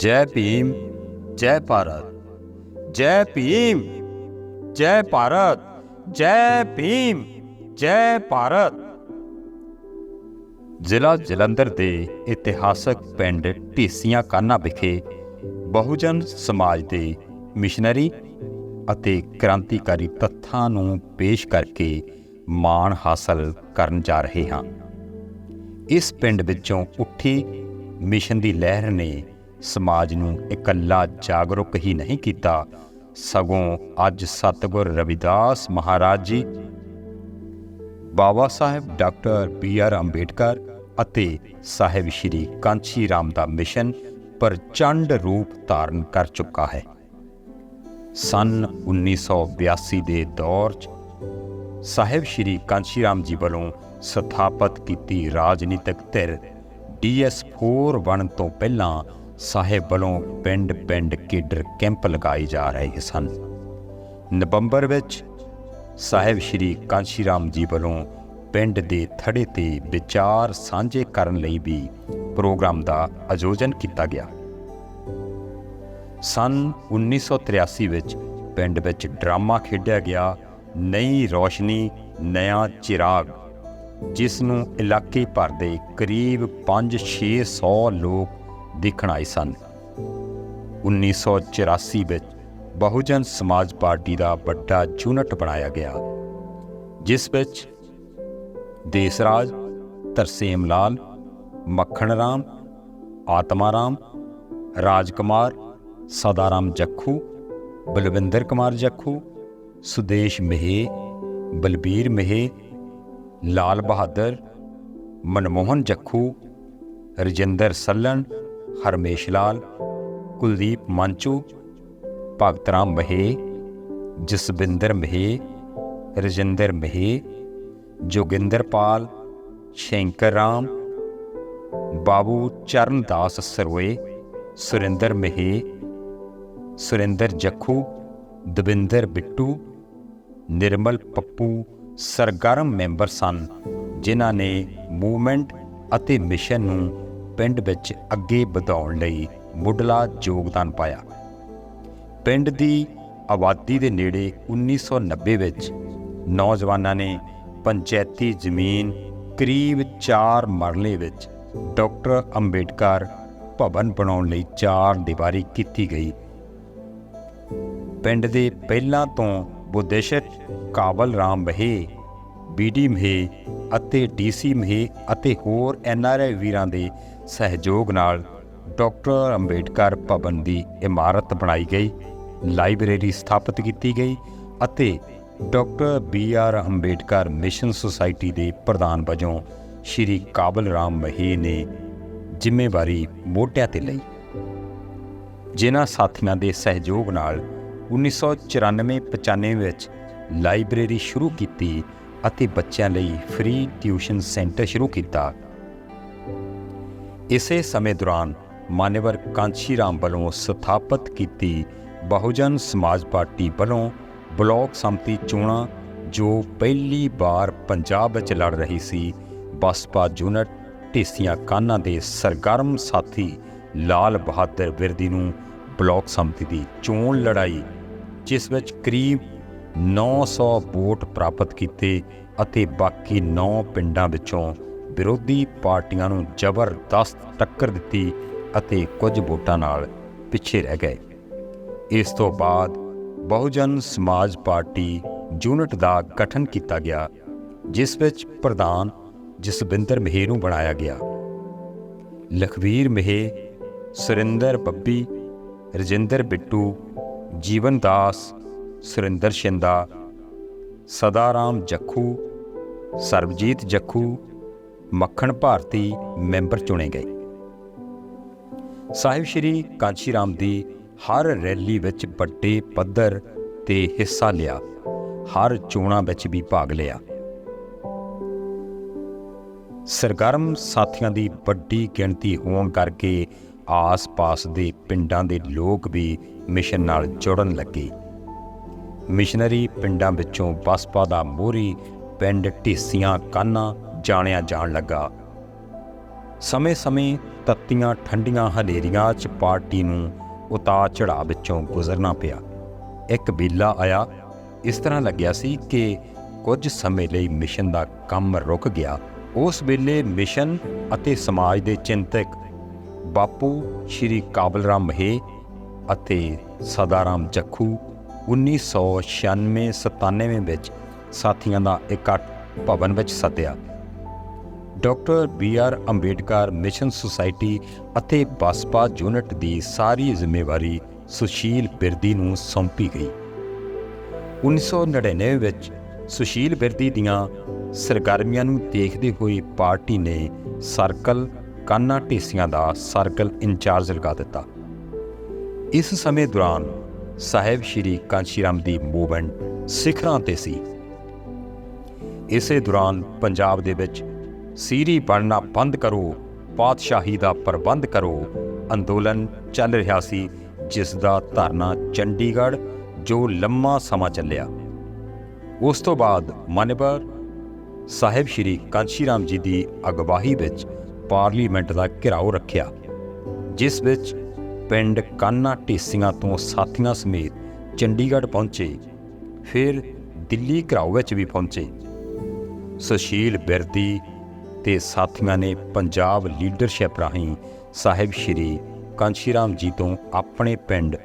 ਜੈ ਭੀਮ, ਜੈ ਭਾਰਤ, ਜੈ ਭੀਮ, ਜੈ ਭਾਰਤ, ਜੈ ਭੀਮ, ਜੈ ਭਾਰਤ। ਜ਼ਿਲ੍ਹਾ ਜਲੰਧਰ ਦੇ ਇਤਿਹਾਸਕ ਪਿੰਡ ਢੀਸੀਆਂ ਕਾਨਾ ਵਿਖੇ ਬਹੁਜਨ ਸਮਾਜ ਦੇ ਮਿਸ਼ਨਰੀ ਅਤੇ ਕ੍ਰਾਂਤੀਕਾਰੀ ਤੱਥਾਂ ਨੂੰ ਪੇਸ਼ ਕਰਕੇ ਮਾਣ ਹਾਸਲ ਕਰਨ ਜਾ ਰਹੇ ਹਾਂ। ਇਸ ਪਿੰਡ ਵਿੱਚੋਂ ਉੱਠੀ ਮਿਸ਼ਨ ਦੀ ਲਹਿਰ ਨੇ ਸਮਾਜ ਨੂੰ ਇਕੱਲਾ ਜਾਗਰੂਕ ਹੀ ਨਹੀਂ ਕੀਤਾ। ਸਗੋਂ ਅੱਜ Satguru Ravidas Maharaj ji, Baba Sahib doctor B R Ambedkar ਅਤੇ ਸਾਹਿਬ ਸ਼੍ਰੀ ਕਾਂਚੀ ਰਾਮ ਦਾ ਮਿਸ਼ਨ ਪ੍ਰਚੰਡ ਰੂਪ ਧਾਰਨ ਕਰ ਚੁੱਕਾ ਹੈ। ਸਨ 1982 ਦੇ ਦੌਰ 'ਚ ਸਾਹਿਬ ਸ਼੍ਰੀ ਕਾਂਚੀ ਰਾਮ ਜੀ ਵੱਲੋਂ ਸਥਾਪਿਤ ਕੀਤੀ ਰਾਜਨੀਤਿਕ ਧਿਰ ਡੀਐਸ4 ਬਣ ਤੋਂ ਪਹਿਲਾਂ ਸਾਹਿਬ ਵੱਲੋਂ ਪਿੰਡ-ਪਿੰਡ ਕੇਡਰ ਕੈਂਪ ਲਗਾਏ ਜਾ ਰਹੇ ਸਨ। ਨਵੰਬਰ ਵਿੱਚ ਸਾਹਿਬ ਸ਼੍ਰੀ ਕਾਂਸ਼ੀ ਰਾਮ ਜੀ ਵੱਲੋਂ ਪਿੰਡ ਦੇ ਥੜੇ ਤੇ ਵਿਚਾਰ ਸਾਂਝੇ ਕਰਨ ਲਈ ਵੀ ਪ੍ਰੋਗਰਾਮ ਦਾ ਆਯੋਜਨ ਕੀਤਾ ਗਿਆ। ਸਨ 1983 ਵਿੱਚ ਪਿੰਡ ਵਿੱਚ ਡਰਾਮਾ ਖੇਡਿਆ ਗਿਆ, ਨਈ ਰੋਸ਼ਨੀ ਨਿਆ ਚਿਰਾਗ, ਜਿਸ ਨੂੰ ਇਲਾਕੇ ਭਰ ਦੇ ਕਰੀਬ 5-600 ਲੋਕ ਦੇਖਣ ਆਏ ਸਨ। 1984 ਵਿੱਚ ਬਹੁਜਨ ਸਮਾਜ ਪਾਰਟੀ ਦਾ ਵੱਡਾ ਯੂਨਿਟ ਬਣਾਇਆ ਗਿਆ, ਜਿਸ ਵਿੱਚ ਦੇਸ ਰਾਜ ਤਰਸੇਮ ਲਾਲ ਮੱਖਣ ਰਾਮ ਆਤਮਾ ਰਾਮ ਰਾਜਕੁਮਾਰ, ਸਦਾਰਾਮ ਜੱਖੂ, ਬਲਵਿੰਦਰ ਕੁਮਾਰ ਜੱਖੂ, ਸੁਦੇਸ਼ ਮਹੇ, ਬਲਬੀਰ ਮਹੇ, ਲਾਲ ਬਹਾਦਰ, ਮਨਮੋਹਨ ਜੱਖੂ, ਰਜਿੰਦਰ ਸੱਲਣ ਹਰਮੇਸ਼ ਲਾਲ, ਕੁਲਦੀਪ ਮੰਚੂ ਭਗਤ ਰਾਮ ਮਹੇ, ਜਸਵਿੰਦਰ ਮਹੇ, ਰਜਿੰਦਰ ਮਹੇ, ਜੋਗਿੰਦਰ ਪਾਲ, ਸ਼ੰਕਰ ਰਾਮ, ਬਾਬੂ ਚਰਨਦਾਸ ਸਰੋਏ, ਸੁਰਿੰਦਰ ਮਹੇ, ਸੁਰਿੰਦਰ ਜੱਖੂ, ਦਵਿੰਦਰ ਬਿੱਟੂ, ਨਿਰਮਲ ਪੱਪੂ ਸਰਗਰਮ ਮੈਂਬਰ ਸਨ, ਜਿਨ੍ਹਾਂ ਨੇ ਮੂਵਮੈਂਟ ਅਤੇ ਮਿਸ਼ਨ ਨੂੰ ਪਿੰਡ ਵਿੱਚ ਅੱਗੇ ਵਧਾਉਣ ਲਈ ਮੁੱਢਲਾ ਯੋਗਦਾਨ ਪਾਇਆ। ਪਿੰਡ ਦੀ ਆਬਾਦੀ ਦੇ ਨੇੜੇ 1990 ਵਿੱਚ ਨੌਜਵਾਨਾਂ ਨੇ ਪੰਚਾਇਤੀ ਜ਼ਮੀਨ ਕਰੀਬ 4 ਮਰਲੇ ਵਿੱਚ ਡਾਕਟਰ ਅੰਬੇਡਕਰ ਭਵਨ ਬਣਾਉਣ ਲਈ ਚਾਰ ਦੀਵਾਰੀ ਕੀਤੀ ਗਈ। ਪਿੰਡ ਦੇ ਪਹਿਲਾਂ ਤੋਂ ਬੁੱਧੇਸ਼ਟ ਕਾਬਲ ਰਾਮ ਬਹੇ ਬੀਡੀ ਮਹੇ ਅਤੇ ਡੀਸੀ ਮਹੇ ਅਤੇ ਹੋਰ ਐਨਆਰਆਈ ਵੀਰਾਂ ਦੇ ਸਹਿਯੋਗ ਨਾਲ ਡਾਕਟਰ ਅੰਬੇਡਕਰ ਭਵਨ ਦੀ ਇਮਾਰਤ ਬਣਾਈ ਗਈ, ਲਾਇਬ੍ਰੇਰੀ ਸਥਾਪਿਤ ਕੀਤੀ ਗਈ ਅਤੇ doctor B R Ambedkar mission society ਦੇ ਪ੍ਰਧਾਨ ਵਜੋਂ ਸ਼੍ਰੀ ਕਾਬਲ ਰਾਮ ਮਹੇ ਨੇ ਜ਼ਿੰਮੇਵਾਰੀ ਮੋਢਿਆਂ ਤੇ ਲਈ। ਜਿਨ੍ਹਾਂ ਸਾਥੀਆਂ ਦੇ ਸਹਿਯੋਗ ਨਾਲ 1994-95 ਵਿੱਚ ਲਾਇਬ੍ਰੇਰੀ ਸ਼ੁਰੂ ਕੀਤੀ ਅਤੇ ਬੱਚਿਆਂ ਲਈ ਫ੍ਰੀ ਟਿਊਸ਼ਨ ਸੈਂਟਰ ਸ਼ੁਰੂ ਕੀਤਾ। ਇਸੇ ਸਮੇਂ ਦੌਰਾਨ ਮਾਨਵਰ ਕਾਂਚੀ ਰਾਮ ਵੱਲੋਂ ਸਥਾਪਿਤ ਕੀਤੀ ਬਹੁਜਨ ਸਮਾਜ ਪਾਰਟੀ ਵੱਲੋਂ ਬਲਾਕ ਸੰਮਤੀ ਚੋਣਾਂ, ਜੋ ਪਹਿਲੀ ਵਾਰ ਪੰਜਾਬ ਵਿੱਚ ਲੜ ਰਹੀ ਸੀ, ਬਸਪਾ ਯੂਨਿਟ ਢੇਸੀਆਂ ਕਾਨਾ ਦੇ ਸਰਗਰਮ ਸਾਥੀ ਲਾਲ ਬਹਾਦਰ ਵਿਰਦੀ ਨੂੰ ਬਲਾਕ ਸੰਮਤੀ ਦੀ ਚੋਣ ਲੜਾਈ, ਜਿਸ ਵਿੱਚ ਕਰੀਬ 900 ਵੋਟ ਪ੍ਰਾਪਤ ਕੀਤੇ ਅਤੇ ਬਾਕੀ 9 ਪਿੰਡਾਂ ਵਿੱਚੋਂ ਵਿਰੋਧੀ ਪਾਰਟੀਆਂ ਨੂੰ ਜ਼ਬਰਦਸਤ ਟੱਕਰ ਦਿੱਤੀ ਅਤੇ ਕੁਝ ਵੋਟਾਂ ਨਾਲ ਪਿੱਛੇ ਰਹਿ ਗਏ। ਇਸ ਤੋਂ ਬਾਅਦ ਬਹੁਜਨ ਸਮਾਜ ਪਾਰਟੀ ਯੂਨਿਟ ਦਾ ਗਠਨ ਕੀਤਾ ਗਿਆ, ਜਿਸ ਵਿੱਚ ਪ੍ਰਧਾਨ ਜਸਵਿੰਦਰ ਮਹੇ ਨੂੰ ਬਣਾਇਆ ਗਿਆ। ਲਖਵੀਰ ਮਹੇ, ਸੁਰਿੰਦਰ ਬੱਬੀ, ਰਜਿੰਦਰ ਬਿੱਟੂ, ਜੀਵਨ ਦਾਸ ਸੁਰਿੰਦਰ ਸ਼ਿੰਦਾ, ਸਦਾਰਾਮ ਜੱਖੂ, ਸਰਬਜੀਤ ਜੱਖੂ, ਮੱਖਣ ਭਾਰਤੀ ਮੈਂਬਰ ਚੁਣੇ ਗਏ। ਸਾਹਿਬ ਸ਼੍ਰੀ ਕਾਂਚੀ ਰਾਮ ਦੀ ਹਰ ਰੈਲੀ ਵਿੱਚ ਵੱਡੇ ਪੱਧਰ ਤੇ ਹਿੱਸਾ ਲਿਆ, ਹਰ ਚੋਣਾਂ ਵਿੱਚ ਵੀ ਭਾਗ ਲਿਆ। ਸਰਗਰਮ ਸਾਥੀਆਂ ਦੀ ਵੱਡੀ ਗਿਣਤੀ ਹੋਣ ਕਰਕੇ ਆਸ-ਪਾਸ ਦੇ ਪਿੰਡਾਂ ਦੇ ਲੋਕ ਵੀ ਮਿਸ਼ਨ ਨਾਲ ਜੁੜਨ ਲੱਗੇ। ਮਿਸ਼ਨਰੀ ਪਿੰਡਾਂ ਵਿੱਚੋਂ ਬਸਪਾ ਦਾ ਮੋਹਰੀ ਪਿੰਡ ਢੇਸੀਆਂ ਕਾਨਾ ਜਾਣਿਆ ਜਾਣ ਲੱਗਾ। ਸਮੇਂ-ਸਮੇਂ ਤੱਤੀਆਂ ਠੰਡੀਆਂ ਹਨੇਰੀਆਂ 'ਚ ਪਾਰਟੀ ਨੂੰ ਉਤਾ ਚੜਾਅ ਵਿੱਚੋਂ ਗੁਜ਼ਰਨਾ ਪਿਆ। ਇੱਕ ਵੇਲਾ ਆਇਆ। ਇਸ ਤਰ੍ਹਾਂ ਲੱਗਿਆ ਸੀ ਕਿ ਕੁਝ ਸਮੇਂ ਲਈ ਮਿਸ਼ਨ ਦਾ ਕੰਮ ਰੁਕ ਗਿਆ। ਉਸ ਵੇਲੇ ਮਿਸ਼ਨ ਅਤੇ ਸਮਾਜ ਦੇ ਚਿੰਤਕ ਬਾਪੂ ਸ਼੍ਰੀ ਕਾਬਲ ਰਾਮ ਮਹੇ ਅਤੇ ਸਦਾਰਾਮ ਜੱਖੂ 1996-97 ਵਿੱਚ ਸਾਥੀਆਂ ਦਾ ਇਕੱਠ ਭਵਨ ਵਿੱਚ ਸੱਦਿਆ। Doctor B R Ambedkar mission society ਅਤੇ ਬਸਪਾ ਯੂਨਿਟ ਦੀ ਸਾਰੀ ਜ਼ਿੰਮੇਵਾਰੀ ਸੁਸ਼ੀਲ ਬਿਰਦੀ ਨੂੰ ਸੌਂਪੀ ਗਈ। 1999 ਵਿੱਚ ਸੁਸ਼ੀਲ ਬਿਰਦੀ ਦੀਆਂ ਸਰਗਰਮੀਆਂ ਨੂੰ ਦੇਖਦੇ ਹੋਏ ਪਾਰਟੀ ਨੇ ਸਰਕਲ ਕਾਨਾ ਢੇਸੀਆਂ ਦਾ ਸਰਕਲ ਇੰਚਾਰਜ ਲਗਾ ਦਿੱਤਾ। ਇਸ ਸਮੇਂ ਦੌਰਾਨ ਸਾਹਿਬ ਸ਼੍ਰੀ ਕਾਂਸ਼ੀਰਾਮ ਦੀ ਮੂਵਮੈਂਟ ਸਿਖਰਾਂ ਤੇ ਸੀ। ਇਸੇ ਦੌਰਾਨ ਪੰਜਾਬ ਦੇ ਵਿੱਚ ਸੀਰੀ ਬਣਨਾ ਬੰਦ ਕਰੋ, ਪਾਤਸ਼ਾਹੀ ਦਾ ਪ੍ਰਬੰਧ ਕਰੋ, ਅੰਦੋਲਨ ਚੱਲ ਰਿਹਾ ਸੀ, ਜਿਸ ਦਾ ਧਰਨਾ ਚੰਡੀਗੜ੍ਹ, ਜੋ ਲੰਮਾ ਸਮਾਂ ਚੱਲਿਆ। ਉਸ ਤੋਂ ਬਾਅਦ ਮਨਵਰ ਸਾਹਿਬ ਸ਼੍ਰੀ ਕਾਂਸ਼ੀਰਾਮ ਜੀ ਦੀ ਅਗਵਾਈ ਵਿੱਚ ਪਾਰਲੀਮੈਂਟ ਦਾ ਘਿਰਾਓ ਰੱਖਿਆ, ਜਿਸ ਵਿੱਚ ਪਿੰਡ ਕਾਨਾ ਢੇਸੀਆਂ ਤੋਂ ਸਾਥੀਆਂ ਸਮੇਤ ਚੰਡੀਗੜ੍ਹ ਪਹੁੰਚੇ। ਫਿਰ ਦਿੱਲੀ ਘਰਾਓ ਵਿੱਚ ਵੀ ਪਹੁੰਚੇ। ਸੁਸ਼ੀਲ ਬਿਰਦੀ ਤੇ ਸਾਥੀਆਂ ਨੇ ਪੰਜਾਬ ਲੀਡਰਸ਼ਿਪ ਰਾਹੀਂ ਸਾਹਿਬ ਸ਼੍ਰੀ ਕਾਂਸ਼ੀਰਾਮ ਜੀ ਤੋਂ ਆਪਣੇ ਪਿੰਡ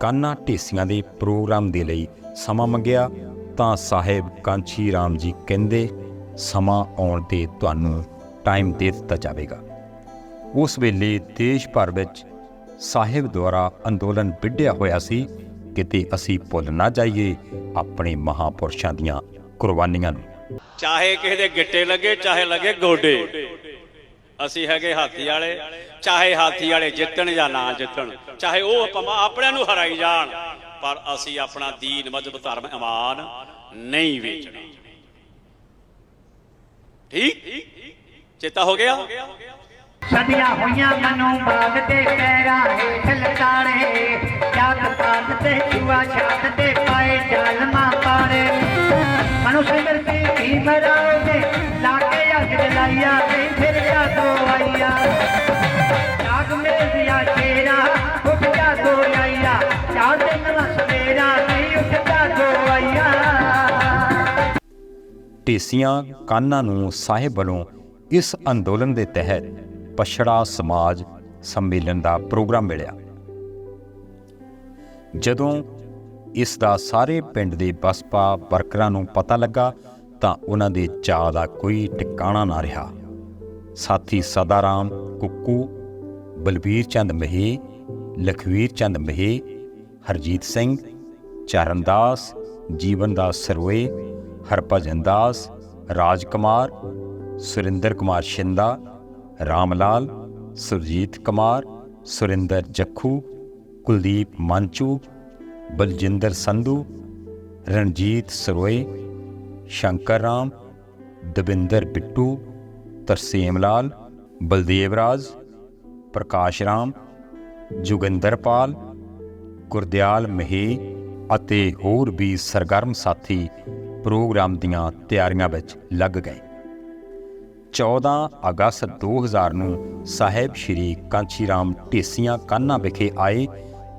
ਕਾਨਾ ਢੇਸੀਆਂ ਦੇ ਪ੍ਰੋਗਰਾਮ ਦੇ ਲਈ ਸਮਾਂ ਮੰਗਿਆ ਤਾਂ ਸਾਹਿਬ ਕਾਂਸ਼ੀਰਾਮ ਜੀ ਕਹਿੰਦੇ, ਸਮਾਂ ਆਉਣ ਤੇ ਤੁਹਾਨੂੰ ਟਾਈਮ ਦੇ ਦਿੱਤਾ ਜਾਵੇਗਾ। ਉਸ ਵੇਲੇ ਦੇਸ਼ ਭਰ ਵਿੱਚ ਸਾਹਿਬ ਦੁਆਰਾ ਅੰਦੋਲਨ ਵਿੱਢਿਆ ਹੋਇਆ ਸੀ, ਕਿਤੇ ਅਸੀਂ ਭੁੱਲ ਨਾ ਜਾਈਏ ਆਪਣੇ ਮਹਾਪੁਰਸ਼ਾਂ ਦੀਆਂ ਕੁਰਬਾਨੀਆਂ ਨੂੰ। ਚਾਹੇ ਕਿਸੇ ਦੇ ਗਿੱਟੇ ਲੱਗੇ, ਚਾਹੇ ਲੱਗੇ ਗੋਡੇ। ਅਸੀਂ ਹੈਗੇ ਹਾਥੀ ਵਾਲੇ, ਚਾਹੇ ਹਾਥੀ ਵਾਲੇ ਜਿੱਤਣ ਜਾਂ ਨਾ ਜਿੱਤਣ, ਚਾਹੇ ਉਹ ਆਪਣਿਆਂ ਨੂੰ ਹਰਾਈ ਜਾਣ, ਪਰ ਅਸੀਂ ਆਪਣਾ ਦੀਨ, ਮਜ਼ਹਬ, ਧਰਮ, ਇਮਾਨ ਨਹੀਂ ਵੇਚਣਾ। ਠੀਕ? ਚੇਤਾ ਹੋ ਗਿਆ? ਸਦੀਆਂ ਹੋਈਆਂ ਮਨੋਂ ਬਾਗ ਤੇ ਪੈਰਾਂ ਹੇਠ ਲਟਾੜੇ ਜਾਤ ਪਾਤ ਤੇ ਛੁਆ ਛਾਤ ਤੇ ਪਾਏ ਜ਼ਾਲਮਾਂ ਪਾੜੇ। ਮਨੁ ਸਿਮਰਤੀ ਕੀ ਮਰਾਓ ਨੇ ਲਾ ਅੱਗ ਜਲਾਈਆ ਤੇ ਫਿਰ ਜਾਦੋ ਆਈਆ। ਜਾਗ ਮੇਰੀਆ ਸ਼ੇਰਾ, ਉੱਠ ਜਾਦੋ ਆਈਆ। ਚਾਹ ਦੇ ਨਵਾਂ ਸਵੇਰਾ ਨਹੀਂ ਉੱਠ ਜਾਦੋ ਆਈਆ। ਢੇਸੀਆਂ ਕਾਨਾਂ ਨੂੰ ਸਾਹਿਬ ਵੱਲੋਂ ਇਸ ਅੰਦੋਲਨ ਦੇ ਤਹਿਤ ਪਛੜਾ ਸਮਾਜ ਸੰਮੇਲਨ ਦਾ ਪ੍ਰੋਗਰਾਮ ਮਿਲਿਆ। ਜਦੋਂ ਇਸ ਦਾ ਸਾਰੇ ਪਿੰਡ ਦੇ ਬਸਪਾ ਵਰਕਰਾਂ ਨੂੰ ਪਤਾ ਲੱਗਾ, ਤਾਂ ਉਹਨਾਂ ਦੇ ਚਾਅ ਦਾ ਕੋਈ ਟਿਕਾਣਾ ਨਾ ਰਿਹਾ। ਸਾਥੀ ਸਦਾਰਾਮ, ਕੁੱਕੂ, ਬਲਬੀਰ ਚੰਦ ਮਹੇ, ਲਖਵੀਰ ਚੰਦ ਮਹੇ, ਹਰਜੀਤ ਸਿੰਘ ਚਰਨਦਾਸ ਜੀਵਨ ਦਾਸ ਸਰੋਏ, ਹਰਭਜਨ ਦਾਸ, ਰਾਜ ਕੁਮਾਰ, ਸੁਰਿੰਦਰ ਕੁਮਾਰ ਸ਼ਿੰਦਾ ਰਾਮਲਾਲ, ਸੁਰਜੀਤ ਕੁਮਾਰ, ਸੁਰਿੰਦਰ ਜੱਖੂ, ਕੁਲਦੀਪ ਮੰਚੂ, ਬਲਜਿੰਦਰ ਸੰਧੂ, ਰਣਜੀਤ ਸਰੋਏ, ਸ਼ੰਕਰ ਰਾਮ, ਦਵਿੰਦਰ ਬਿੱਟੂ, ਤਰਸੇਮ ਲਾਲ, ਬਲਦੇਵ ਰਾਜ, ਪ੍ਰਕਾਸ਼ ਰਾਮ ਜੁਗਿੰਦਰਪਾਲ ਗੁਰਦਿਆਲ ਮਹੇ ਅਤੇ ਹੋਰ ਵੀ ਸਰਗਰਮ ਸਾਥੀ ਪ੍ਰੋਗਰਾਮ ਦੀਆਂ ਤਿਆਰੀਆਂ ਵਿੱਚ ਲੱਗ ਗਏ। 14 ਅਗਸਤ 2000 ਨੂੰ ਸਾਹਿਬ ਸ਼੍ਰੀ ਕਾਂਚੀਰਾਮ ਢੇਸੀਆਂ ਕਾਨਾ ਵਿਖੇ ਆਏ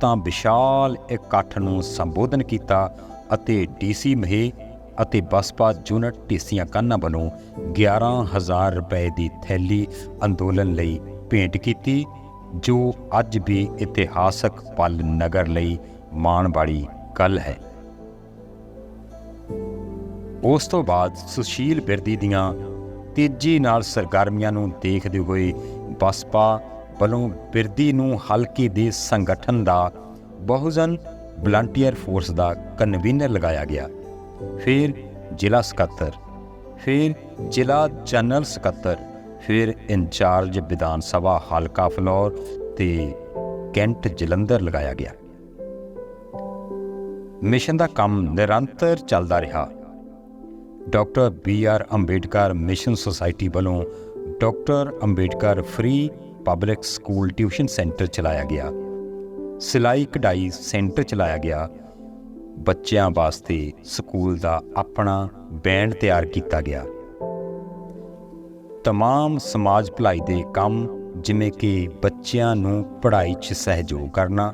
ਤਾਂ ਵਿਸ਼ਾਲ ਇਕੱਠ ਨੂੰ ਸੰਬੋਧਨ ਕੀਤਾ ਅਤੇ ਡੀਸੀ ਮਹੇ ਅਤੇ ਬਸਪਾ ਯੂਨਿਟ ਢੇਸੀਆਂ ਕਾਨਾ ਵੱਲੋਂ 11000 ਰੁਪਏ ਦੀ ਥੈਲੀ ਅੰਦੋਲਨ ਲਈ ਭੇਂਟ ਕੀਤੀ, ਜੋ ਅੱਜ ਵੀ ਇਤਿਹਾਸਕ ਪਲ ਨਗਰ ਲਈ ਮਾਣ ਵਾਲੀ ਗੱਲ ਹੈ। ਉਸ ਤੋਂ ਬਾਅਦ ਸੁਸ਼ੀਲ ਬਿਰਦੀ ਦੀਆਂ ਤੇਜ਼ੀ ਨਾਲ ਸਰਗਰਮੀਆਂ ਨੂੰ ਦੇਖਦੇ ਹੋਏ ਬਸਪਾ ਵੱਲੋਂ ਬਿਰਦੀ ਨੂੰ ਹਲਕੇ ਦੇ ਸੰਗਠਨ ਦਾ ਬਹੁਜਨ ਵਲੰਟੀਅਰ ਫੋਰਸ ਦਾ ਕਨਵੀਨਰ ਲਗਾਇਆ ਗਿਆ। ਫਿਰ ਜ਼ਿਲ੍ਹਾ ਸਕੱਤਰ, ਫਿਰ ਜ਼ਿਲ੍ਹਾ ਜਨਰਲ ਸਕੱਤਰ, ਫਿਰ ਇੰਚਾਰਜ ਵਿਧਾਨ ਸਭਾ ਹਲਕਾ ਫਲੌਰ ਤੇ ਕੈਂਟ ਜਲੰਧਰ ਲਗਾਇਆ ਗਿਆ। ਮਿਸ਼ਨ ਦਾ ਕੰਮ ਨਿਰੰਤਰ ਚੱਲਦਾ ਰਿਹਾ। Doctor B R Ambedkar mission society ਵੱਲੋਂ doctor Ambedkar free public school tuition centre ਚਲਾਇਆ ਗਿਆ। ਸਿਲਾਈ ਕਢਾਈ ਸੈਂਟਰ ਚਲਾਇਆ ਗਿਆ। ਬੱਚਿਆਂ ਵਾਸਤੇ ਸਕੂਲ ਦਾ ਆਪਣਾ ਬੈਂਡ ਤਿਆਰ ਕੀਤਾ ਗਿਆ। ਤਮਾਮ ਸਮਾਜ ਭਲਾਈ ਦੇ ਕੰਮ, ਜਿਵੇਂ ਕਿ ਬੱਚਿਆਂ ਨੂੰ ਪੜ੍ਹਾਈ 'ਚ ਸਹਿਯੋਗ ਕਰਨਾ,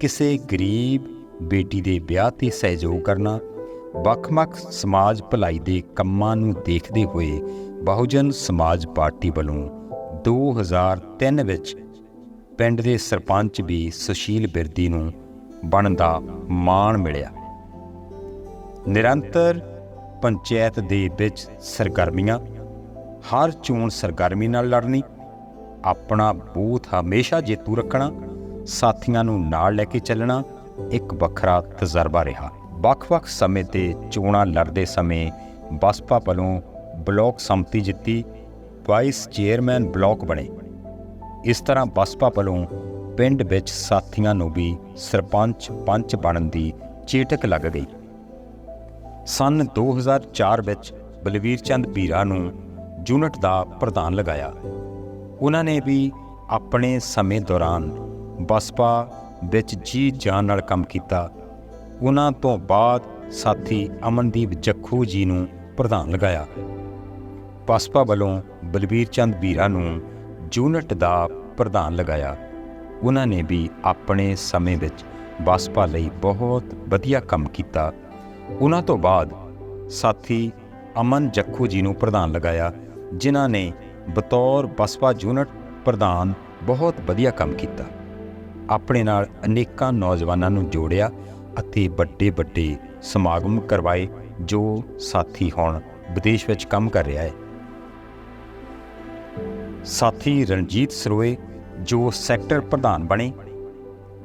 ਕਿਸੇ ਗਰੀਬ ਬੇਟੀ ਦੇ ਵਿਆਹ ਤੇ ਸਹਿਯੋਗ ਕਰਨਾ ਵੱਖ-ਵੱਖ ਸਮਾਜ ਭਲਾਈ ਦੇ ਕੰਮਾਂ ਨੂੰ ਦੇਖਦੇ ਹੋਏ ਬਹੁਜਨ ਸਮਾਜ ਪਾਰਟੀ ਵੱਲੋਂ 2003 ਵਿੱਚ ਪਿੰਡ ਦੇ ਸਰਪੰਚ ਵੀ ਸੁਸ਼ੀਲ ਬਿਰਦੀ ਨੂੰ ਬਣਨ ਦਾ ਮਾਣ ਮਿਲਿਆ। ਨਿਰੰਤਰ ਪੰਚਾਇਤ ਦੇ ਵਿੱਚ ਸਰਗਰਮੀਆਂ, ਹਰ ਚੋਣ ਸਰਗਰਮੀ ਨਾਲ ਲੜਨੀ, ਆਪਣਾ ਬੂਥ ਹਮੇਸ਼ਾ ਜੇਤੂ ਰੱਖਣਾ, ਸਾਥੀਆਂ ਨੂੰ ਨਾਲ ਲੈ ਕੇ ਚੱਲਣਾ, ਇੱਕ ਵੱਖਰਾ ਤਜਰਬਾ ਰਿਹਾ। ਵੱਖ-ਵੱਖ ਸਮੇਂ ਤੇ ਚੋਣਾਂ ਲੜਦੇ ਸਮੇਂ ਬਸਪਾ ਵੱਲੋਂ ਬਲਾਕ ਸੰਮਤੀ ਜਿੱਤੀ, ਵਾਈਸ ਚੇਅਰਮੈਨ ਬਲਾਕ ਬਣੇ। ਇਸ ਤਰ੍ਹਾਂ ਬਸਪਾ ਵੱਲੋਂ ਪਿੰਡ ਵਿੱਚ ਸਾਥੀਆਂ ਨੂੰ ਵੀ ਸਰਪੰਚ ਪੰਚ ਬਣਨ ਦੀ ਚੇਟਕ ਲੱਗ ਗਈ। ਸਨ 2004 ਵਿੱਚ ਬਲਵੀਰ ਚੰਦ ਬੀਰਾ ਨੂੰ ਯੂਨਿਟ ਦਾ ਪ੍ਰਧਾਨ ਲਗਾਇਆ। ਉਹਨਾਂ ਨੇ ਵੀ ਆਪਣੇ ਸਮੇਂ ਦੌਰਾਨ ਬਸਪਾ ਵਿੱਚ ਜੀ ਜਾਨ ਨਾਲ ਕੰਮ ਕੀਤਾ ਉਹਨਾਂ ਤੋਂ ਬਾਅਦ ਸਾਥੀ ਅਮਨਦੀਪ ਜੱਖੂ ਜੀ ਨੂੰ ਪ੍ਰਧਾਨ ਲਗਾਇਆ। ਬਸਪਾ ਵੱਲੋਂ ਬਲਬੀਰ ਚੰਦ ਵੀਰਾ ਨੂੰ ਯੂਨਿਟ ਦਾ ਪ੍ਰਧਾਨ ਲਗਾਇਆ। ਉਹਨਾਂ ਨੇ ਵੀ ਆਪਣੇ ਸਮੇਂ ਵਿੱਚ ਬਸਪਾ ਲਈ ਬਹੁਤ ਵਧੀਆ ਕੰਮ ਕੀਤਾ। ਉਹਨਾਂ ਤੋਂ ਬਾਅਦ ਸਾਥੀ ਅਮਨ ਜੱਖੂ ਜੀ ਨੂੰ ਪ੍ਰਧਾਨ ਲਗਾਇਆ, ਜਿਨ੍ਹਾਂ ਨੇ ਬਤੌਰ ਬਸਪਾ ਯੂਨਿਟ ਪ੍ਰਧਾਨ ਬਹੁਤ ਵਧੀਆ ਕੰਮ ਕੀਤਾ। ਆਪਣੇ ਨਾਲ ਅਨੇਕਾਂ ਨੌਜਵਾਨਾਂ ਨੂੰ ਜੋੜਿਆ ਅਤੇ ਵੱਡੇ ਵੱਡੇ ਸਮਾਗਮ ਕਰਵਾਏ ਜੋ ਸਾਥੀ ਹੁਣ ਵਿਦੇਸ਼ ਵਿੱਚ ਕੰਮ ਕਰ ਰਿਹਾ ਹੈ। ਸਾਥੀ ਰਣਜੀਤ ਸਰੋਏ ਜੋ ਸੈਕਟਰ ਪ੍ਰਧਾਨ ਬਣੇ।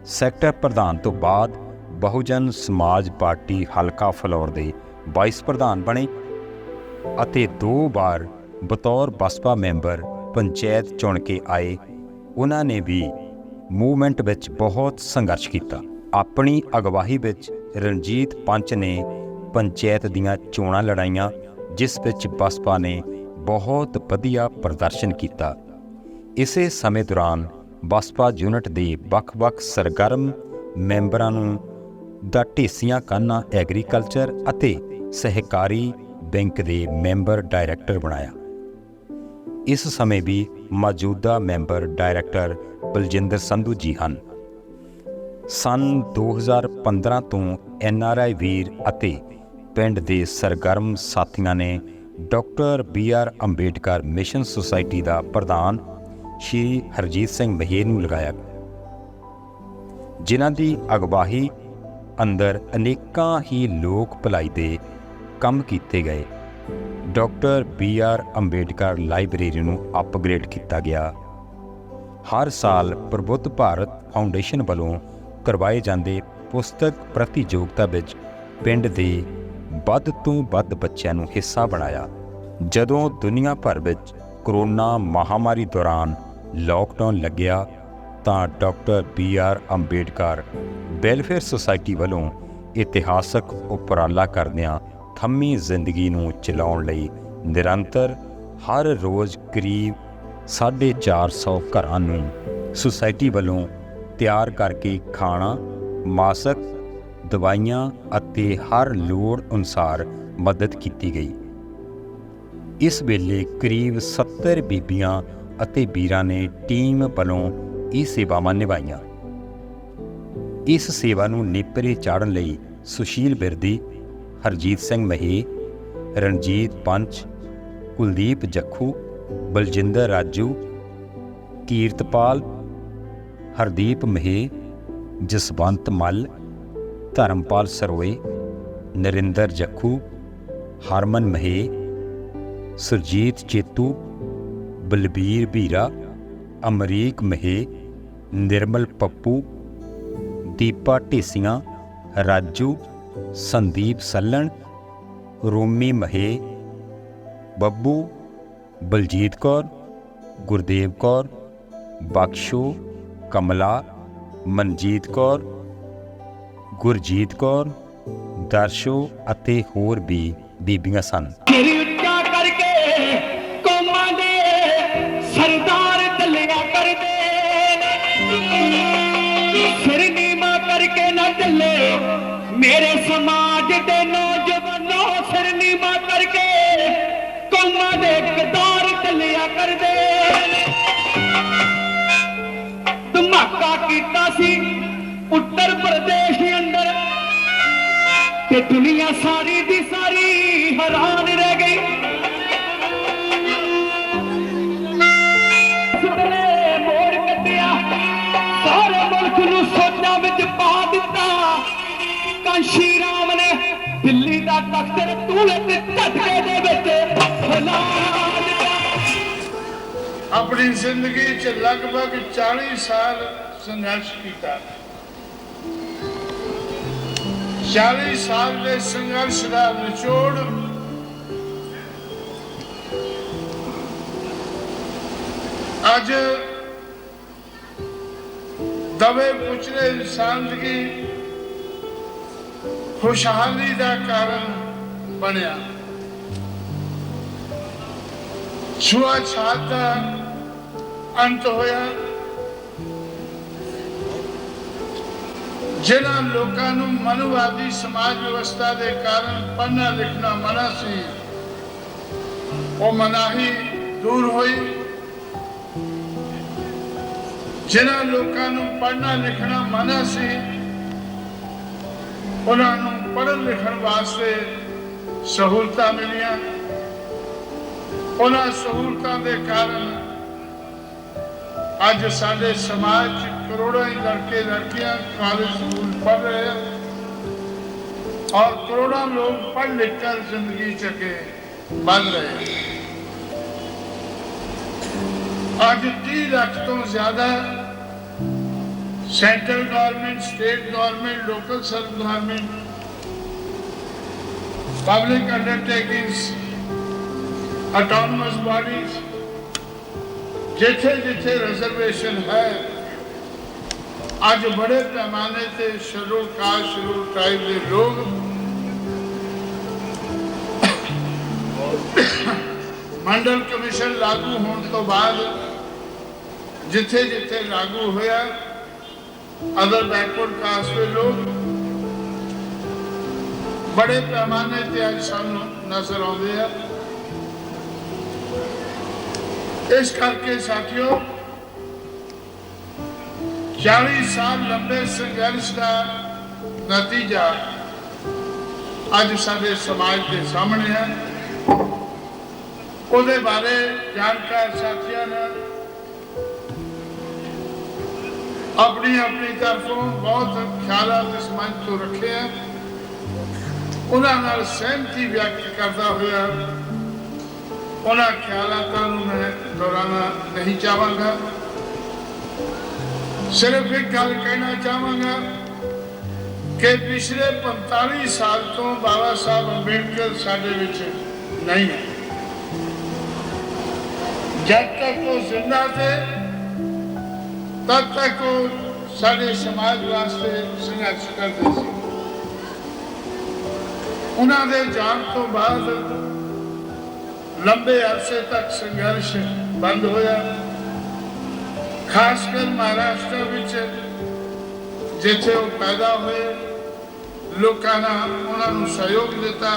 ਸੈਕਟਰ ਪ੍ਰਧਾਨ ਤੋਂ ਬਾਅਦ ਬਹੁਜਨ ਸਮਾਜ ਪਾਰਟੀ ਹਲਕਾ ਫਲੌਰ ਦੇ ਵਾਈਸ ਪ੍ਰਧਾਨ ਬਣੇ ਅਤੇ ਦੋ ਵਾਰ ਬਤੌਰ ਬਸਪਾ ਮੈਂਬਰ ਪੰਚਾਇਤ ਚੁਣ ਕੇ ਆਏ। ਉਹਨਾਂ ਨੇ ਵੀ ਮੂਵਮੈਂਟ ਵਿੱਚ ਬਹੁਤ ਸੰਘਰਸ਼ ਕੀਤਾ। ਆਪਣੀ ਅਗਵਾਈ ਵਿੱਚ ਰਣਜੀਤ ਪੰਚ ਨੇ ਪੰਚਾਇਤ ਦੀਆਂ ਚੋਣਾਂ ਲੜਾਈਆਂ, ਜਿਸ ਵਿੱਚ ਬਸਪਾ ਨੇ ਬਹੁਤ ਵਧੀਆ ਪ੍ਰਦਰਸ਼ਨ ਕੀਤਾ। ਇਸੇ ਸਮੇਂ ਦੌਰਾਨ ਬਸਪਾ ਯੂਨਿਟ ਦੇ ਵੱਖ-ਵੱਖ ਸਰਗਰਮ ਮੈਂਬਰਾਂ ਨੂੰ ਦਾ ਢੇਸੀਆਂ ਕਾਨਾ ਐਗਰੀਕਲਚਰ ਅਤੇ ਸਹਿਕਾਰੀ ਬੈਂਕ ਦੇ ਮੈਂਬਰ ਡਾਇਰੈਕਟਰ ਬਣਾਇਆ। ਇਸ ਸਮੇਂ ਵੀ ਮੌਜੂਦਾ ਮੈਂਬਰ ਡਾਇਰੈਕਟਰ ਬਲਜਿੰਦਰ ਸੰਧੂ ਜੀ ਹਨ। ਸਨ 2015 ਤੋਂ ਐਨਆਰਆਈ ਵੀਰ ਅਤੇ ਪਿੰਡ ਦੇ ਸਰਗਰਮ ਸਾਥੀਆਂ ਨੇ doctor B R Ambedkar mission society ਦਾ ਪ੍ਰਧਾਨ ਸ਼੍ਰੀ ਹਰਜੀਤ ਸਿੰਘ ਮਹੇਰ ਨੂੰ ਲਗਾਇਆ। ਜਿਨ੍ਹਾਂ ਦੀ ਅਗਵਾਹੀ ਅੰਦਰ ਅਨੇਕਾਂ ਹੀ ਲੋਕ ਭਲਾਈ ਦੇ ਕੰਮ ਕੀਤੇ ਗਏ। Doctor B R Ambedkar library ਨੂੰ ਅਪਗ੍ਰੇਡ ਕੀਤਾ ਗਿਆ। ਹਰ ਸਾਲ ਪ੍ਰਬੁੱਧ ਭਾਰਤ ਫਾਊਂਡੇਸ਼ਨ ਵੱਲੋਂ ਕਰਵਾਏ ਜਾਂਦੇ ਪੁਸਤਕ ਪ੍ਰਤੀਯੋਗਤਾ ਵਿੱਚ ਪਿੰਡ ਦੇ ਵੱਧ ਤੋਂ ਵੱਧ ਬੱਚਿਆਂ ਨੂੰ ਹਿੱਸਾ ਬਣਾਇਆ। ਜਦੋਂ ਦੁਨੀਆ ਭਰ ਵਿੱਚ ਕਰੋਨਾ ਮਹਾਮਾਰੀ ਦੌਰਾਨ ਲਾਕਡਾਊਨ ਲੱਗਿਆ, ਤਾਂ doctor B R Ambedkar welfare society ਵੱਲੋਂ ਇਤਿਹਾਸਕ ਉਪਰਾਲਾ ਕਰਦਿਆਂ ਥੰਮੀ ਜ਼ਿੰਦਗੀ ਨੂੰ ਚਲਾਉਣ ਲਈ ਨਿਰੰਤਰ, ਹਰ ਰੋਜ਼ ਕਰੀਬ 450 ਘਰਾਂ ਨੂੰ ਸੁਸਾਇਟੀ ਵੱਲੋਂ ਤਿਆਰ ਕਰਕੇ ਖਾਣਾ, ਮਾਸਕ, ਦਵਾਈਆਂ ਅਤੇ ਹਰ ਲੋੜ ਅਨੁਸਾਰ ਮਦਦ ਕੀਤੀ ਗਈ। ਇਸ ਵੇਲੇ ਕਰੀਬ 70 ਬੀਬੀਆਂ ਅਤੇ ਵੀਰਾਂ ਨੇ ਟੀਮ ਵੱਲੋਂ ਇਹ ਸੇਵਾਵਾਂ ਨਿਭਾਈਆਂ। ਇਸ ਸੇਵਾ ਨੂੰ ਨੇਪਰੇ ਚਾੜਨ ਲਈ ਸੁਸ਼ੀਲ ਬਿਰਦੀ, ਹਰਜੀਤ ਸਿੰਘ ਮਹੇ, ਰਣਜੀਤ ਪੰਚ, ਕੁਲਦੀਪ ਜੱਖੂ, ਬਲਜਿੰਦਰ ਰਾਜੂ, ਕੀਰਤਪਾਲ ਹਰਦੀਪ ਮਹੇ, ਜਸਵੰਤ ਮੱਲ, ਧਰਮਪਾਲ ਸਰੋਏ, ਨਰਿੰਦਰ ਜੱਖੂ, ਹਰਮਨ ਮਹੇ, ਸੁਰਜੀਤ ਚੇਤੂ, ਬਲਬੀਰ ਵੀਰਾ ਅਮਰੀਕ ਮਹੇ, ਨਿਰਮਲ ਪੱਪੂ, ਦੀਪਾ ਢੇਸੀਆਂ, ਰਾਜੂ, ਸੰਦੀਪ ਸੱਲਣ, ਰੋਮੀ ਮਹੇ, ਬੱਬੂ, ਬਲਜੀਤ ਕੌਰ, ਗੁਰਦੇਵ ਕੌਰ, ਬਖਸ਼ੂ ਕਮਲਾ, ਮਨਜੀਤ ਕੌਰ, ਗੁਰਜੀਤ ਕੌਰ, ਦਰਸ਼ੋ ਅਤੇ ਹੋਰ ਵੀ ਬੀਬੀਆਂ ਸਨ। ਸਿਰ ਉੱਚਾ ਕਰਕੇ ਕੌਮਾਂ ਦੇ ਸਰਦਾਰ ਚੱਲਿਆ ਕਰਦੇ। ਨੇ ਸਿਰ ਨੀਵਾਂ ਕਰਕੇ ਨਾ ਚੱਲੇ ਮੇਰੇ ਸਮਾਜ ਦੇ ਨੌਜਵਾਨੋ। ਸਿਰ ਨੀਵਾ ਕਰਕੇ ਕੌਮਾਂ ਦੇ ਕਦਾਰ ਚੱਲਿਆ ਕਰਦੇ। ਉੱਤਰ ਪ੍ਰਦੇਸ਼ ਅੰਦਰ ਤੇ ਦੁਨੀਆ ਸਾਰੀ ਦੀ ਸਾਰੀ ਹੈਰਾਨ ਰਹਿ ਗਈ। ਸੁਪਨੇ ਮੋੜ ਕੱਢਿਆ ਸਾਰੇ ਮੁਲਕ ਨੂੰ ਸੋਚਾਂ ਵਿੱਚ ਪਾ ਦਿੱਤਾ। ਕਾਂਸ਼ੀ ਰਾਮ ਨੇ ਦਿੱਲੀ ਦਾ ਤਖਤ ਤੂਲੇ ਤੇ ਝਟਕੇ ਦੇ ਵਿੱਚ ਹਿਲਾ ਦਿੱਤਾ। ਆਪਣੀ ਜ਼ਿੰਦਗੀ 'ਚ ਲਗਭਗ 40 ਸਾਲ ਸੰਘਰਸ਼ ਕੀਤਾ। 40 ਸਾਲ ਦੇ ਸੰਘਰਸ਼ ਦਾ ਨਿਚੋੜ। ਅੱਜ ਦਵੇ ਪੁੱਛਰੇ ਇਨਸਾਨ ਦੀ ਖੁਸ਼ਹਾਲੀ ਦਾ ਕਾਰਨ ਬਣਿਆ। ਛੂਆ ਦਾ ਅੰਤ ਹੋਇਆ। ਜਿਨ੍ਹਾਂ ਲੋਕਾਂ ਨੂੰ ਮਨੁਵਾਦੀ ਸਮਾਜ ਵਿਵਸਥਾ ਦੇ ਕਾਰਨ ਪੜ੍ਹਨਾ, ਲਿਖਣਾ ਮਨਾ ਸੀ, ਉਹ ਮਨਾਹੀ ਦੂਰ ਹੋਈ। ਜਿਨ੍ਹਾਂ ਲੋਕਾਂ ਨੂੰ ਪੜ੍ਹਨਾ, ਲਿਖਣਾ ਮਨਾ ਸੀ, ਉਹਨਾਂ ਨੂੰ ਪੜ੍ਹਨ, ਲਿਖਣ ਵਾਸਤੇ ਸਹੂਲਤਾਂ ਮਿਲੀਆਂ। ਉਹਨਾਂ ਸਹੂਲਤਾਂ ਦੇ ਕਾਰਨ ਅੱਜ ਸਾਡੇ ਸਮਾਜ 'ਚ ਕਰੋੜਾਂ ਹੀ ਲੜਕੇ ਲੜਕੀਆਂ ਕਾਲਜ ਸਕੂਲ ਪੜ੍ਹ ਰਹੇ ਆ ਔਰ ਕਰੋੜਾਂ ਲੋਕ ਪੜ੍ਹ ਲਿਖ ਕਰ ਜ਼ਿੰਦਗੀ 'ਚ ਅੱਗੇ ਰਹੇ ਅੱਜ 30 ਲੱਖ ਤੋਂ ਜ਼ਿਆਦਾ central government state government local self government public undertakings autonomous bodies ਜਿੱਥੇ ਜਿੱਥੇ ਰਿਜ਼ਰਵੇਸ਼ਨ ਹੈ, ਅੱਜ ਬੜੇ ਪੈਮਾਨੇ ਤੇ ਸ਼ਡਿਊਲ ਕਾਸਟ ਸ਼ਡਿਊਲ ਟ੍ਰਾਈਬ ਦੇ ਲੋਕ ਮੰਡਲ ਕਮਿਸ਼ਨ ਲਾਗੂ ਹੋਣ ਤੋਂ ਬਾਅਦ ਜਿੱਥੇ ਜਿੱਥੇ ਲਾਗੂ ਹੋਇਆ ਅਦਰ ਬੈਕਵਰਡ ਕਾਸਟ ਦੇ ਲੋਕ ਬੜੇ ਪੈਮਾਨੇ ਤੇ ਅੱਜ ਸਾਨੂੰ ਨਜ਼ਰ ਆਉਂਦੇ ਆ। ਇਸ ਕਰਕੇ ਸਾਥੀਓ 40 ਸਾਲ ਲੰਬੇ ਸੰਘਰਸ਼ ਦਾ ਨਤੀਜਾ ਅੱਜ ਸਾਡੇ ਸਮਾਜ ਦੇ ਸਾਹਮਣੇ ਹੈ। ਉਹਦੇ ਬਾਰੇ ਜਾਣਕਾਰ ਸਾਥੀਆਂ ਨੇ ਆਪਣੀ ਆਪਣੀ ਤਰਫੋਂ ਬਹੁਤ ਖਿਆਲਾਤ ਇਸ ਮੰਚ ਤੋਂ ਰੱਖੇ ਆ। ਉਹਨਾਂ ਨਾਲ ਸਹਿਮਤੀ ਵਿਅਕਤ ਕਰਦਾ ਹੋਇਆ ਉਹਨਾਂ ਖਿਆਲਾਂ ਨੂੰ ਮੈਂ ਦੁਹਰਾਉਣਾ ਨਹੀਂ ਚਾਹਾਂਗਾ। ਸਿਰਫ ਇੱਕ ਗੱਲ ਕਹਿਣਾ ਚਾਹਾਂਗਾ ਕਿ ਪਿਛਲੇ 45 ਸਾਲ ਤੋਂ ਬਾਬਾ ਸਾਹਿਬ ਅੰਬੇਡਕਰ ਸਾਡੇ ਵਿੱਚ ਨਹੀਂ ਹੈ। ਜਦ ਤੱਕ ਉਹ ਜ਼ਿੰਦਾ ਥੇ ਤਦ ਤੱਕ ਉਹ ਸਾਡੇ ਸਮਾਜ ਵਾਸਤੇ ਸੰਘਰਸ਼ ਕਰਦੇ ਸੀ। ਉਹਨਾਂ ਦੇ ਜਾਣ ਤੋਂ ਬਾਅਦ ਲੰਬੇ ਅਰਸੇ ਤੱਕ ਸੰਘਰਸ਼ ਬੰਦ ਹੋਇਆ। ਖਾਸ ਕਰ ਮਹਾਰਾਸ਼ਟਰ ਵਿੱਚ, ਜਿੱਥੇ ਉਹ ਪੈਦਾ ਹੋਏ, ਲੋਕਾਂ ਨੇ ਉਹਨਾਂ ਨੂੰ ਸਹਿਯੋਗ ਦਿੱਤਾ।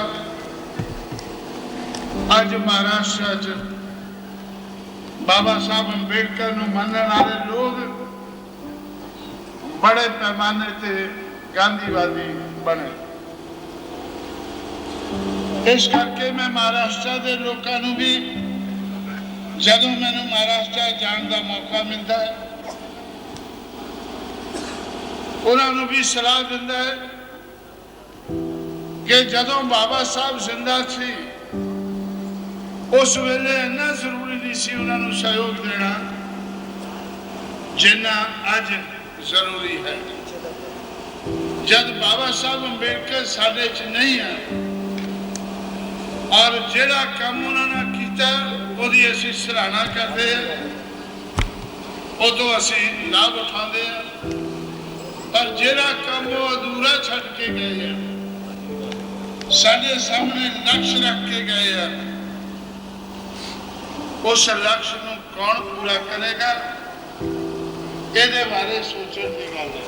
ਅੱਜ ਮਹਾਰਾਸ਼ਟਰ 'ਚ ਬਾਬਾ ਸਾਹਿਬ ਅੰਬੇਡਕਰ ਨੂੰ ਮੰਨਣ ਵਾਲੇ ਲੋਕ ਬੜੇ ਪੈਮਾਨੇ ਤੇ ਗਾਂਧੀਵਾਦੀ ਬਣੇ। ਇਸ ਕਰਕੇ ਮੈਂ ਮਹਾਰਾਸ਼ਟਰ ਦੇ ਲੋਕਾਂ ਨੂੰ ਵੀ ਜਦੋਂ ਮੈਨੂੰ ਮਹਾਰਾਸ਼ਟਰ ਜਾਣ ਦਾ ਮੌਕਾ ਮਿਲਦਾ ਹੈ, ਉਹਨਾਂ ਨੂੰ ਵੀ ਸਲਾਹ ਦਿੰਦਾ ਹੈ ਕਿ ਜਦੋਂ ਬਾਬਾ ਸਾਹਿਬ ਜ਼ਿੰਦਾ ਸੀ, ਉਸ ਵੇਲੇ ਇੰਨਾ ਜ਼ਰੂਰੀ ਨਹੀਂ ਸੀ ਉਹਨਾਂ ਨੂੰ ਸਹਿਯੋਗ ਦੇਣਾ ਜਿੰਨਾ ਅੱਜ ਜ਼ਰੂਰੀ ਹੈ। ਜਦ ਬਾਬਾ ਸਾਹਿਬ ਅੰਬੇਡਕਰ ਸਾਡੇ 'ਚ ਨਹੀਂ ਹੈ ਔਰ ਜਿਹੜਾ ਕੰਮ ਉਹਨਾਂ ਨੇ ਕੀਤਾ, ਉਹਦੀ ਅਸੀਂ ਸਰਾਹਨਾ ਕਰਦੇ ਹਾਂ। ਉਹ ਤੋਂ ਅਸੀਂ ਲਾਭ ਉਠਾਉਂਦੇ ਹਾਂ। ਪਰ ਜਿਹੜਾ ਕੰਮ ਉਹ ਅਧੂਰਾ ਛੱਡ ਕੇ ਗਏ ਆ, ਸਾਡੇ ਸਾਹਮਣੇ ਲਕਸ਼ ਰੱਖ ਕੇ ਗਏ ਆ, ਉਸ ਲਕਸ਼ ਨੂੰ ਕੌਣ ਪੂਰਾ ਕਰੇਗਾ? ਇਹਦੇ ਬਾਰੇ ਸੋਚਣ ਦੀ ਗੱਲ ਹੈ।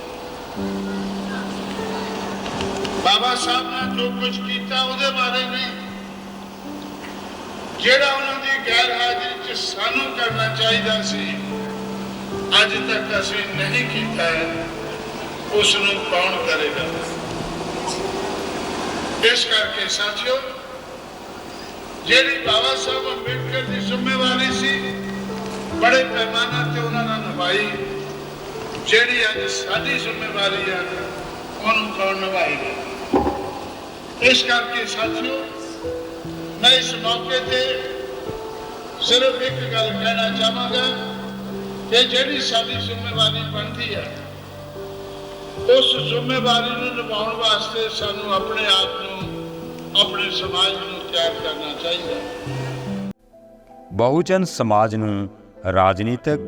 ਬਾਬਾ ਸਾਹਿਬ ਨੇ ਜੋ ਕੁਝ ਕੀਤਾ, ਉਹਦੇ ਬਾਰੇ ਨਹੀਂ। ਜਿਹੜਾ ਉਹਨਾਂ ਦੀ ਗੈਰ ਹਾਜ਼ਰੀ 'ਚ ਸਾਨੂੰ ਕਰਨਾ ਚਾਹੀਦਾ ਸੀ, ਅੱਜ ਤੱਕ ਅਸੀਂ ਨਹੀਂ ਕੀਤਾ ਹੈ ਉਸ ਨੂੰ ਕੌਣ ਕਰੇਗਾ? ਇਸ ਕਰਕੇ ਸਾਥੀਓ, ਜਿਹੜੀ ਬਾਬਾ ਸਾਹਿਬ ਅੰਬੇਡਕਰ ਦੀ ਜ਼ਿੰਮੇਵਾਰੀ ਸੀ, ਬੜੇ ਪੈਮਾਨੇ ਤੇ ਉਹਨਾਂ ਨੇ ਨਿਭਾਈ। ਜਿਹੜੀ ਅੱਜ ਸਾਡੀ ਜ਼ਿੰਮੇਵਾਰੀ ਹੈ, ਉਹਨੂੰ ਕੌਣ ਨਿਭਾਏਗਾ? ਇਸ ਕਰਕੇ ਸਾਥੀਓ ਮੈਂ ਇਸ ਮੌਕੇ ਤੇ ਸਿਰਫ ਇੱਕ ਗੱਲ ਕਹਿਣਾ ਚਾਹਾਂਗਾ ਕਿ ਜਿਹੜੀ ਸਾਡੀ ਜ਼ਿੰਮੇਵਾਰੀ ਬਣਦੀ ਹੈ, ਉਸ ਜ਼ਿੰਮੇਵਾਰੀ ਨੂੰ ਨਿਭਾਉਣ ਵਾਸਤੇ ਸਾਨੂੰ ਆਪਣੇ ਆਪ ਨੂੰ, ਆਪਣੇ ਸਮਾਜ ਨੂੰ ਤਿਆਰ ਕਰਨਾ ਚਾਹੀਦਾ ਬਹੁਜਨ ਸਮਾਜ ਨੂੰ ਰਾਜਨੀਤਿਕ,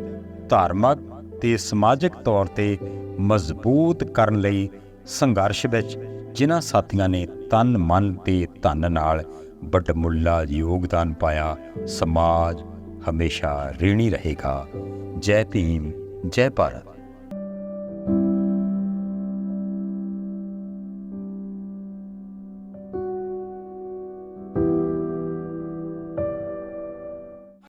ਧਾਰਮਿਕ ਤੇ ਸਮਾਜਿਕ ਤੌਰ ਤੇ ਮਜ਼ਬੂਤ ਕਰਨ ਲਈ ਸੰਘਰਸ਼ ਵਿੱਚ ਜਿਨ੍ਹਾਂ ਸਾਥੀਆਂ ਨੇ ਤਨ, ਮਨ ਤੇ ਧਨ ਨਾਲ ਵੱਡਮੁੱਲਾ ਯੋਗਦਾਨ ਪਾਇਆ ਸਮਾਜ ਹਮੇਸ਼ਾ ਰੀਣੀ ਰਹੇਗਾ। ਜੈ ਭੀਮ ਜੈ ਭਾਰਤ।